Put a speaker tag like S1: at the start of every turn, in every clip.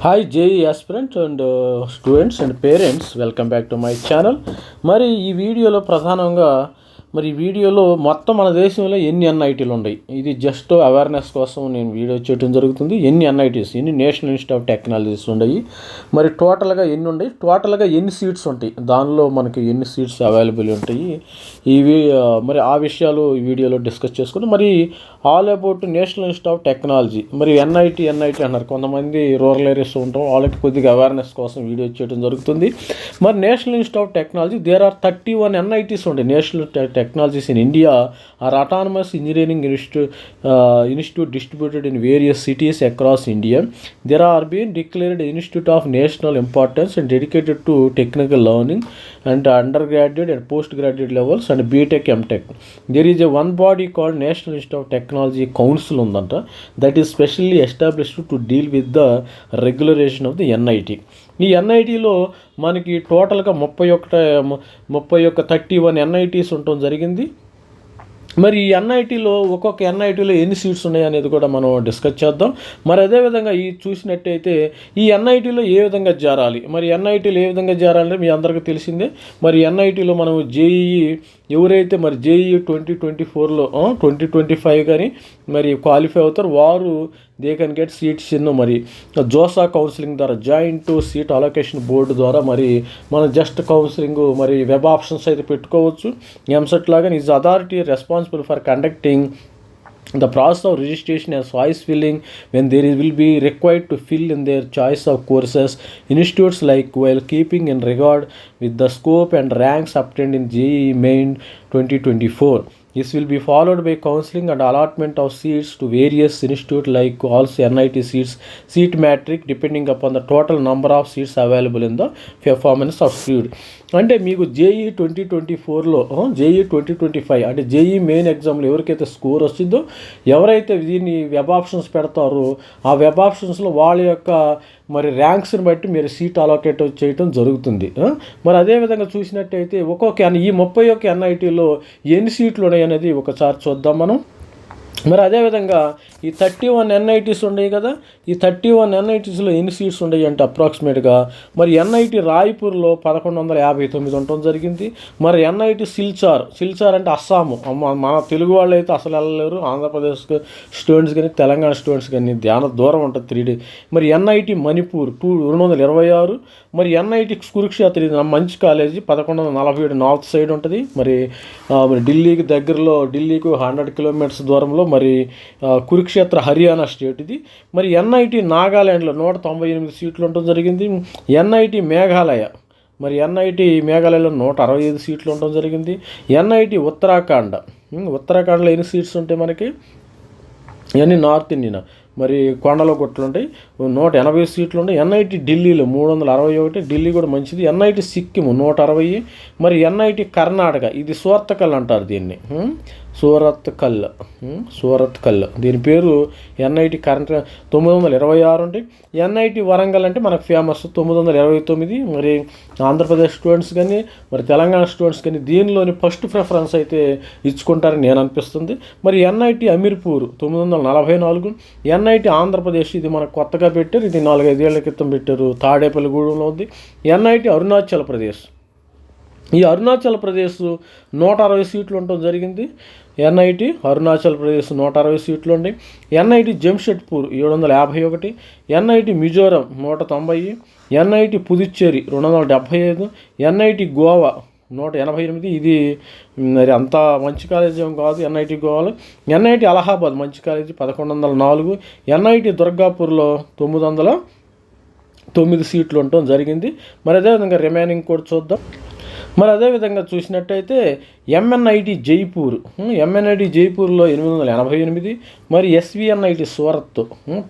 S1: Hi JEE aspirant and students and parents welcome back to my channel మరి ఈ వీడియోలో ప్రధానంగా మరి ఈ వీడియోలో మొత్తం మన దేశంలో ఎన్ని ఎన్ఐటీలు ఉన్నాయి? ఇది జస్ట్ అవేర్నెస్ కోసం నేను వీడియో చేయడం జరుగుతుంది. ఎన్ని ఎన్ఐటీస్ ఎన్ని నేషనల్ ఇన్స్టిట్యూట్ ఆఫ్ టెక్నాలజీస్ ఉన్నాయి? మరి టోటల్గా ఎన్ని ఉన్నాయి? టోటల్గా ఎన్ని సీట్స్ ఉంటాయి? దానిలో మనకి ఎన్ని సీట్స్ అవైలబుల్ ఉంటాయి? ఇవి మరి ఆ విషయాలు ఈ వీడియోలో డిస్కస్ చేసుకుని మరి all about national institute of technology మరి ఎన్ఐటీ ఎన్ఐటి అన్నారు కొంతమంది రూరల్ ఏరియాస్ ఉంటాం వాళ్ళకి కొద్దిగా అవేర్నెస్ కోసం వీడియో చేయడం జరుగుతుంది. మరి national institute of technology there are thirty one NITs ఉండే. National technologies in India are autonomous engineering institute institute distributed in various cities across India there are been declared institute of national importance and dedicated to technical learning and under graduate and post graduate levels and BTech MTech there is a one body called national institute of technology council ఉందంట. That is specially established to deal with the regulation of the NIT ఈ ఎన్ఐటీలో మనకి టోటల్గా ముప్పై ఒకట ముప్పై ఒక్క thirty one NITs ఉండటం జరిగింది. మరి ఈ ఎన్ఐటీలో ఒక్కొక్క ఎన్ఐటీలో ఎన్ని సీట్స్ ఉన్నాయి అనేది కూడా మనం డిస్కస్ చేద్దాం. మరి అదేవిధంగా ఈ చూసినట్టయితే ఈ ఎన్ఐటీలో ఏ విధంగా చేరాలి మరి ఎన్ఐటీలో ఏ విధంగా చేరాలంటే మీ అందరికీ తెలిసిందే. మరి ఎన్ఐటీలో మనం జేఈఈ ఎవరైతే మరి జేఈ ట్వంటీ ట్వంటీ ఫోర్లో ట్వంటీ ట్వంటీ ఫైవ్ కానీ మరి క్వాలిఫై అవుతారు వారు they can get seats in మరి జోసా కౌన్సిలింగ్ ద్వారా జాయింట్ సీట్ అలొకేషన్ బోర్డు ద్వారా మరి మనం జస్ట్ కౌన్సిలింగ్ మరి వెబ్ ఆప్షన్స్ అయితే పెట్టుకోవచ్చు. ఎంసెట్ లాగా is authority responsible for conducting the process of registration as choice filling when there is, will be required to fill in their choice of courses. Institutes like while keeping in regard with the scope and ranks obtained in JEE main 2024 this will be followed by counseling and allotment of seats to various institute like also NIT seats seat matrix depending upon the total number of seats available in the performance of student అంటే మీకు JEE twenty twenty ఫోర్లో JEE twenty twenty five అంటే JEE main ఎగ్జామ్లో ఎవరికైతే score వచ్చిందో ఎవరైతే దీన్ని web options పెడతారో ఆ వెబ్ ఆప్షన్స్లో వాళ్ళ యొక్క మరి ర్యాంక్స్ని బట్టి మీరు సీట్ అలొకేట్ చేయటం జరుగుతుంది. మరి అదేవిధంగా చూసినట్టయితే ఒక్కొక్క ఎన్- ఈ ముప్పై ఒక్క ఎన్ఐటీలో ఎన్ని సీట్లు ఉన్నాయనేది ఒకసారి చూద్దాం మనం. మరి అదేవిధంగా ఈ థర్టీ వన్ ఎన్ఐటీస్ ఉన్నాయి కదా ఈ థర్టీ వన్ ఎన్ఐటీస్లో ఎన్ని సీట్స్ ఉన్నాయి అంటే అప్రాక్సిమేట్గా మరి ఎన్ఐటి రాయ్పూర్లో పదకొండు వందల యాభై తొమ్మిది ఉండటం జరిగింది. మరి ఎన్ఐటి సిల్చార్ సిల్చార్ అంటే అస్సాము. మన తెలుగు వాళ్ళు అయితే అసలు వెళ్ళలేరు. ఆంధ్రప్రదేశ్ స్టూడెంట్స్ కానీ తెలంగాణ స్టూడెంట్స్ కానీ ధ్యాన దూరం ఉంటుంది త్రీ డే మరి ఎన్ఐటి మణిపూర్ టూ రెండు వందల ఇరవై ఆరు. మరి ఎన్ఐటి కురుక్షేత్ర ఇది మంచి కాలేజీ పదకొండు వందల నలభై ఏడు నార్త్ సైడ్ ఉంటుంది. మరి మరి ఢిల్లీకి దగ్గరలో ఢిల్లీకి హండ్రెడ్ కిలోమీటర్స్ దూరంలో మరి కురుక్షేత్ర హర్యానా స్టేట్ ఇది. మరి ఎన్ఐటి నాగాల్యాండ్లో నూట తొంభై ఎనిమిది సీట్లు ఉండటం జరిగింది. ఎన్ఐటి మేఘాలయ మరి ఎన్ఐటి మేఘాలయలో నూట అరవై ఐదు సీట్లు ఉండటం జరిగింది. ఎన్ఐటి ఉత్తరాఖండ్ ఉత్తరాఖండ్లో ఎన్ని సీట్స్ ఉంటాయి మనకి? ఇవన్నీ నార్త్ ఇండియన్? మరి కొండలో కొట్లుంటాయి నూట ఎనభై సీట్లు ఉంటాయి ఎన్ఐటి ఢిల్లీలో మూడు వందల అరవై ఒకటి ఢిల్లీ కూడా మంచిది. ఎన్ఐటి సిక్కిం నూట అరవై. మరి ఎన్ఐటి కర్ణాటక ఇది సూరత్కల్ అంటారు దీన్ని. సూరత్ కల్ సూరత్ కల్ దీని పేరు ఎన్ఐటి కరెంట్ తొమ్మిది వందల ఇరవై ఆరు ఉంటాయి ఎన్ఐటి వరంగల్ అంటే మనకు ఫేమస్ తొమ్మిది వందల ఇరవై తొమ్మిది. మరి ఆంధ్రప్రదేశ్ స్టూడెంట్స్ కానీ మరి తెలంగాణ స్టూడెంట్స్ కానీ దీనిలోని ఫస్ట్ ప్రిఫరెన్స్ అయితే ఇచ్చుకుంటారని నేను అనిపిస్తుంది. మరి ఎన్ఐటి అమీర్పూర్ తొమ్మిది వందల నలభై నాలుగు ఎన్ఐ ఎన్ఐటి ఆంధ్రప్రదేశ్ ఇది మనకు కొత్తగా పెట్టారు. ఇది నాలుగైదేళ్ళ క్రితం పెట్టారు. తాడేపల్లిగూడెంలో ఉంది. ఎన్ఐటి అరుణాచల్ ప్రదేశ్ ఈ అరుణాచల్ ప్రదేశ్ నూట అరవై సీట్లు ఉండటం జరిగింది. ఎన్ఐటి అరుణాచల్ ప్రదేశ్ నూట అరవై సీట్లు ఉండి ఎన్ఐటి జంషెడ్పూర్ ఏడు వందల యాభై ఒకటి. ఎన్ఐటి మిజోరం నూట తొంభై. ఎన్ఐటి పుదుచ్చేరి రెండు వందల డెబ్భై ఐదు. ఎన్ఐటి గోవా నూట ఎనభై ఎనిమిది ఇది మరి అంత మంచి కాలేజీ ఏం కాదు ఎన్ఐటి గోవాలో. ఎన్ఐటి అలహాబాద్ మంచి కాలేజీ పదకొండు వందల నాలుగు. ఎన్ఐటి దుర్గాపూర్లో తొమ్మిది వందల తొమ్మిది సీట్లు ఉండటం జరిగింది. మరి అదేవిధంగా రిమైనింగ్ కూడా చూద్దాం. మరి అదేవిధంగా చూసినట్టయితే ఎంఎన్ఐటి జైపూర్ ఎంఎన్ఐటి జైపూర్లో ఎనిమిది వందల ఎనభై ఎనిమిది మరి ఎస్విఎన్ఐటి సూరత్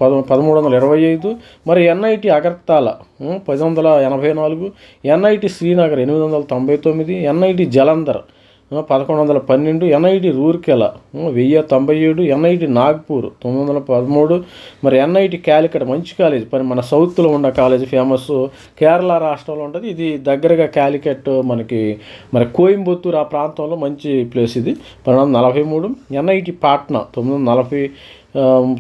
S1: పద పదమూడు వందల ఇరవై ఐదు మరి ఎన్ఐటి అగర్తాల పది వందల ఎనభై నాలుగు ఎన్ఐటి శ్రీనగర్ ఎనిమిది వందల తొంభై తొమ్మిది ఎన్ఐటి జలంధర్ పదకొండు వందల పన్నెండు ఎన్ఐటి రూర్కెలా వెయ్యి తొంభై ఏడు ఎన్ఐటి నాగ్పూర్ తొమ్మిది వందల పదమూడు మరి ఎన్ఐటి క్యాలికట్ మంచి కాలేజ్ మరి మన సౌత్లో ఉన్న కాలేజ్ ఫేమస్ కేరళ రాష్ట్రంలో ఉంటుంది ఇది దగ్గరగా క్యాలికట్ మనకి మరి కోయంబత్తూరు ఆ ప్రాంతంలో మంచి ప్లేస్ ఇది. పన్నెండు వందల నలభై మూడు ఎన్ఐటి పాట్నా తొమ్మిది వందల నలభై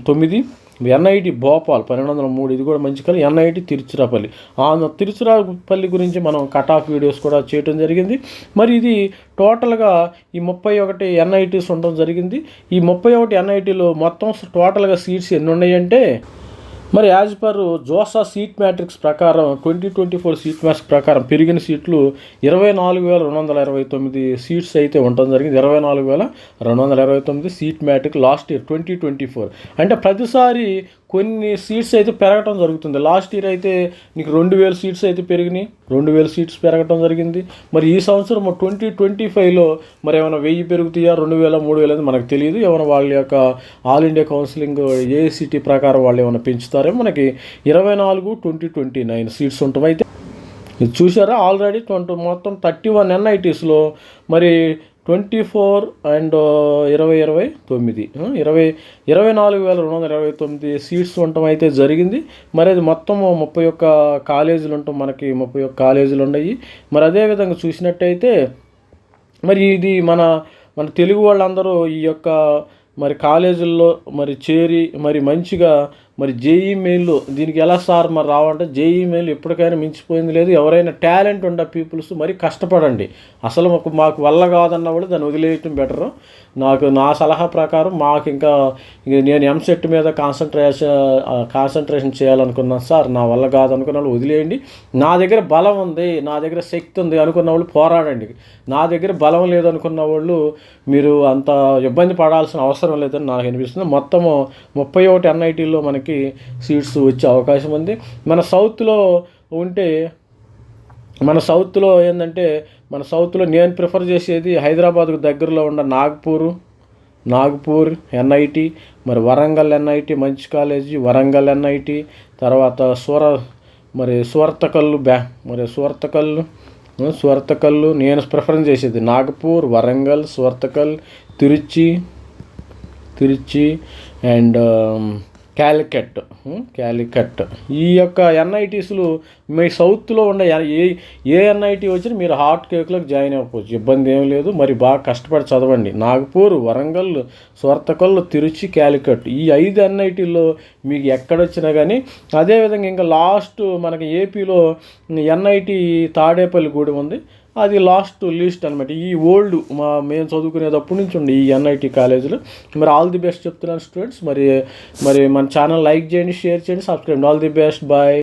S1: తొమ్మిది ఎన్ఐటి భోపాల్ పన్నెండు వందల మూడు ఇది కూడా మంచి కళ. ఎన్ఐటి తిరుచిరాపల్లి. ఆ తిరుచిరాపల్లి గురించి మనం కట్ ఆఫ్ వీడియోస్ కూడా చేయడం జరిగింది. మరి ఇది టోటల్గా ఈ ముప్పై ఒకటి ఎన్ఐటీస్ ఉండడం జరిగింది. ఈ ముప్పై ఒకటి ఎన్ఐటీలో మొత్తం టోటల్గా సీట్స్ ఎన్ని ఉన్నాయంటే మరి as per JoSAA seat matrix ప్రకారం twenty twenty four seat matrix ప్రకారం పెరిగిన సీట్లు ఇరవై నాలుగు వేల రెండు వందల ఇరవై తొమ్మిది సీట్స్ అయితే ఉండడం జరిగింది. ఇరవై నాలుగు వేల రెండు వందల ఇరవై తొమ్మిది seat matrix last year twenty twenty four. అంటే ప్రతిసారి కొన్ని సీట్స్ అయితే పెరగటం జరుగుతుంది. లాస్ట్ ఇయర్ అయితే నీకు రెండు వేల సీట్స్ అయితే పెరిగినాయి. రెండు వేల సీట్స్ పెరగటం జరిగింది. మరి ఈ సంవత్సరం ట్వంటీ ట్వంటీ ఫైవ్లో మరి ఏమైనా వెయ్యి పెరుగుతాయా రెండు వేల మూడు వేల అనేది మనకు తెలియదు. ఏమైనా వాళ్ళ యొక్క ఆల్ ఇండియా కౌన్సిలింగ్ ఏఐసిటీ ప్రకారం వాళ్ళు ఏమైనా పెంచుతారు? పెంచుతారేమో మనకి ఇరవై నాలుగు ట్వంటీ ట్వంటీ నైన్ సీట్స్ ఉంటాయి. అయితే చూసారా ఆల్రెడీ ట్వంటీ మొత్తం థర్టీ వన్ ఎన్ఐటీస్లో మరి ట్వంటీ ఫోర్ అండ్ ఇరవై ఇరవై తొమ్మిది. ఇరవై ఇరవై నాలుగు వేల రెండు వందల ఇరవై తొమ్మిది సీట్స్ ఉండటం అయితే జరిగింది. మరి అది మొత్తం ముప్పై ఒక్క కాలేజీలు ఉంటాం మనకి ముప్పై ఒక్క కాలేజీలు ఉన్నాయి. మరి అదేవిధంగా చూసినట్టయితే మరి ఇది మన మన తెలుగు వాళ్ళందరూ ఈ యొక్క మరి కాలేజీల్లో మరి చేరి మరి మంచిగా మరి జేఈ మెయిల్ దీనికి ఎలా సార్ మరి రావాలంటే జేఈ మెయిల్ ఎప్పటికైనా మించిపోయింది లేదు. ఎవరైనా టాలెంట్ ఉన్న పీపుల్స్ మరి కష్టపడండి. అసలు మాకు మాకు వల్ల కాదన్న కూడా దాన్ని వదిలేయటం బెటరు. నాకు నా సలహా ప్రకారం మాకు ఇంకా నేను ఎంసెట్ మీద కాన్సన్ట్రేషన్ కాన్సన్ట్రేషన్ చేయాలనుకున్నాను సార్. నా వల్ల కాదనుకున్న వాళ్ళు వదిలేయండి. నా దగ్గర బలం ఉంది నా దగ్గర శక్తి ఉంది అనుకున్న వాళ్ళు పోరాడండి. నా దగ్గర బలం లేదనుకున్న వాళ్ళు మీరు అంత ఇబ్బంది పడాల్సిన అవసరం లేదని నాకు అనిపిస్తుంది. మొత్తము ముప్పై ఒకటి ఎన్ఐటీలో మనకి సీట్స్ వచ్చే అవకాశం ఉంది. మన సౌత్లో ఉంటే మన సౌత్లో ఏంటంటే మన సౌత్లో నేను ప్రిఫర్ చేసేది హైదరాబాద్కు దగ్గరలో ఉన్న నాగ్పూర్ నాగ్పూర్ ఎన్ఐటి మరి వరంగల్ ఎన్ఐటి మంచి కాలేజీ వరంగల్ ఎన్ఐటి తర్వాత సూర మరి సూరతకల్లు బ్యా మరి సూరతకల్లు ఆ, నేను ప్రిఫరెన్స్ చేసేది నాగపూర్ వరంగల్ సూరతకల్ తిరుచి తిరుచి అండ్ క్యాలికట్ క్యాలికట్. ఈ యొక్క ఎన్ఐటీస్లు మీ సౌత్లో ఉన్న ఏ ఏ ఎన్ఐటి వచ్చినా మీరు హాట్ కేక్లోకి జాయిన్ అవ్వచ్చు ఇబ్బంది ఏం లేదు. మరి బాగా కష్టపడి చదవండి. నాగపూర్ వరంగల్ స్వర్తకల్లు తిరుచి క్యాలికట్. ఈ ఐదు ఎన్ఐటీల్లో మీకు ఎక్కడొచ్చినా కానీ అదేవిధంగా ఇంకా లాస్ట్ మనకి ఏపీలో ఎన్ఐటి తాడేపల్లి గూడెం ఉంది. అది లాస్ట్ లిస్ట్ అనమాట ఈ ఓల్డ్ మా మేము చదువుకునేటప్పటి నుంచి ఉండి ఈ ఎన్ఐటి కాలేజీలో. మరి ఆల్ ది బెస్ట్ చెప్తున్నాను స్టూడెంట్స్ మరి మరి మన ఛానల్ లైక్ చేయండి షేర్ చేయండి subscribe all the best bye